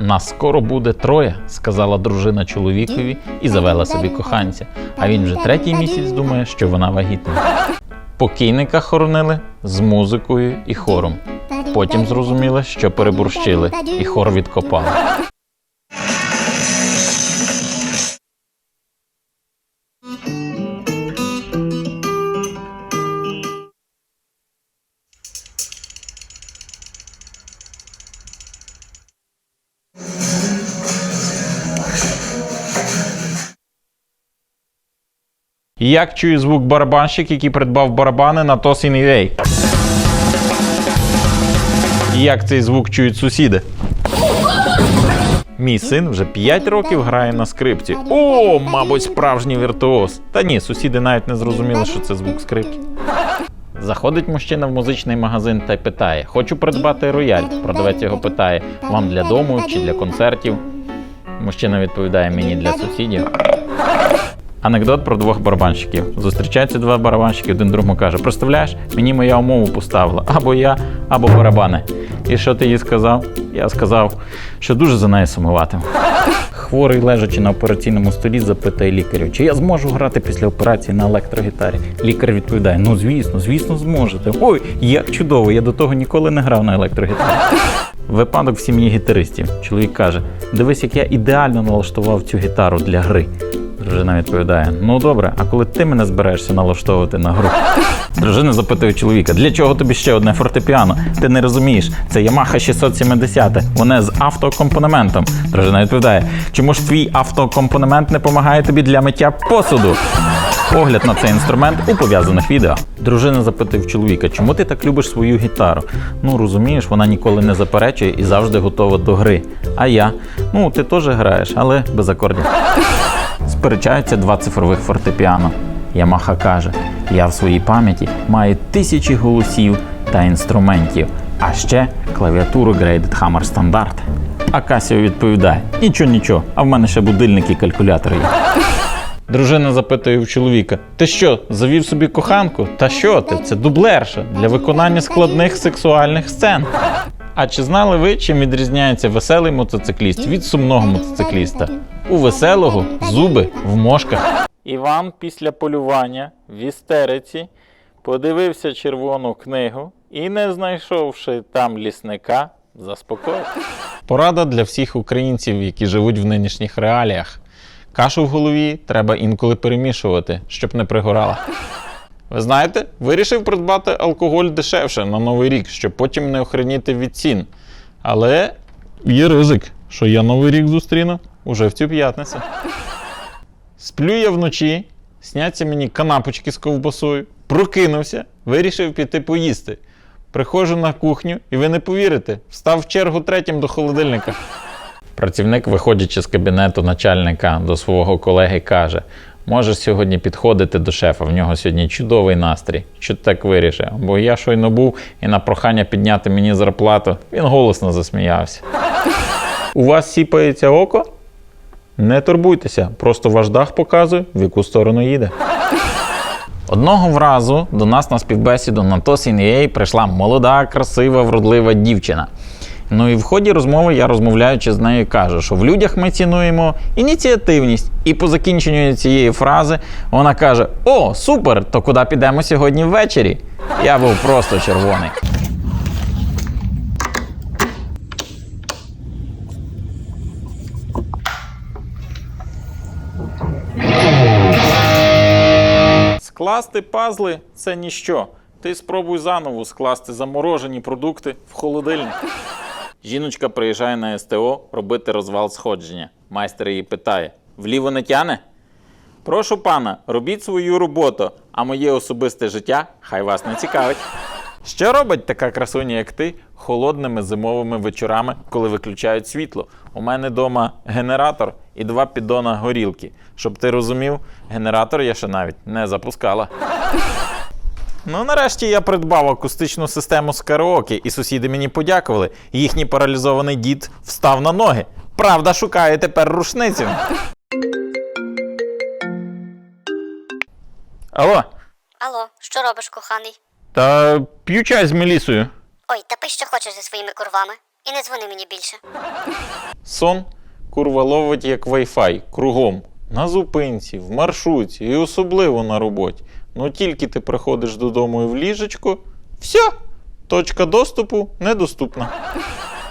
Нас скоро буде троє, сказала дружина чоловікові і завела собі коханця. А він вже третій місяць думає, що вона вагітна. Покійника хоронили з музикою і хором. Потім зрозуміли, що переборщили, і хор відкопали. Як чує звук барабанщик, який придбав барабани на UA? І як цей звук чують сусіди? Мій син вже 5 років грає на скрипці. О, мабуть, справжній віртуоз. Та ні, сусіди навіть не зрозуміли, що це звук скрипки. Заходить мужчина в музичний магазин та питає: Хочу придбати рояль. Продавець його питає: вам для дому чи для концертів? Мужчина відповідає мені для сусідів. Анекдот про двох барабанщиків. Зустрічаються два барабанщики, один другому каже: Представляєш, мені моя умову поставила або я, або барабани. І що ти їй сказав? Я сказав, що дуже за нею сумуватиму. Хворий, лежачи на операційному столі, запитає лікарю, чи я зможу грати після операції на електрогітарі. Лікар відповідає: Ну звісно, звісно, зможете. Ой, як чудово, я до того ніколи не грав на електрогітарі. Випадок в сім'ї гітаристів. Чоловік каже: Дивись, як я ідеально налаштував цю гітару для гри. Дружина відповідає: Ну добре, а коли ти мене збираєшся налаштовувати на гру? Дружина запитує чоловіка: для чого тобі ще одне фортепіано? Ти не розумієш, це Yamaha 670, воне з автокомпонементом. Дружина відповідає: чому ж твій автокомпонемент не допомагає тобі для миття посуду? Погляд на цей інструмент у пов'язаних відео. Дружина запитує в чоловіка, чому ти так любиш свою гітару? Ну розумієш, вона ніколи не заперечує і завжди готова до гри. А я? Ну, ти теж граєш, але без акордів. Сперечаються два цифрових фортепіано. Ямаха каже: я в своїй пам'яті маю тисячі голосів та інструментів, а ще клавіатуру Graded Hammer стандарт. А Касіо відповідає: нічого, нічого, а в мене ще будильник і калькулятор є. Дружина запитує в чоловіка: Ти що, завів собі коханку? Та що ти? Це дублерша для виконання складних сексуальних сцен. А чи знали ви, чим відрізняється веселий мотоцикліст від сумного мотоцикліста? У веселого зуби в мошках. Іван після полювання в істериці подивився червону книгу і, не знайшовши там лісника, заспокоївся. Порада для всіх українців, які живуть в нинішніх реаліях. Кашу в голові треба інколи перемішувати, щоб не пригорала. Ви знаєте, вирішив придбати алкоголь дешевше на новий рік, щоб потім не охреніти від цін. Але є ризик, що я новий рік зустріну уже в цю п'ятницю. Сплю я вночі, сняться мені канапочки з ковбасою, прокинувся, вирішив піти поїсти. Приходжу на кухню, і ви не повірите, встав в чергу третім до холодильника. Працівник, виходячи з кабінету начальника до свого колеги, каже: Можеш сьогодні підходити до шефа, в нього сьогодні чудовий настрій. Що ти так вирішив? Бо я щойно був і на прохання підняти мені зарплату, він голосно засміявся. У вас сіпається око? Не турбуйтеся, просто ваш дах показує, в яку сторону їде. Одного разу до нас на співбесіду на TOSIN.UA прийшла молода, красива, вродлива дівчина. Ну і в ході розмови я розмовляючи з нею кажу, що в людях ми цінуємо ініціативність. І по закінченню цієї фрази вона каже: О, супер! То куди підемо сьогодні ввечері? Я був просто червоний. Скласти пазли це ніщо. Ти спробуй заново скласти заморожені продукти в холодильник. Жіночка приїжджає на СТО робити розвал сходження. Майстер її питає: вліво не тяне? Прошу пана, робіть свою роботу, а моє особисте життя хай вас не цікавить. Що робить така красуня, як ти, холодними зимовими вечорами, коли виключають світло? У мене вдома генератор і два піддона горілки. Щоб ти розумів, генератор я ще навіть не запускала. Ну, нарешті я придбав акустичну систему з караоке, і сусіди мені подякували. Їхній паралізований дід встав на ноги. Правда, шукає тепер рушницю. Алло, Алло, що робиш, коханий? Та п'ю чай з Мелісою. Ой, та пий, що хочеш зі своїми курвами. І не дзвони мені більше. Сон курва ловить як Wi-Fi кругом. На зупинці, в маршруті і особливо на роботі. Ну тільки ти приходиш додому і в ліжечко, все, точка доступу недоступна.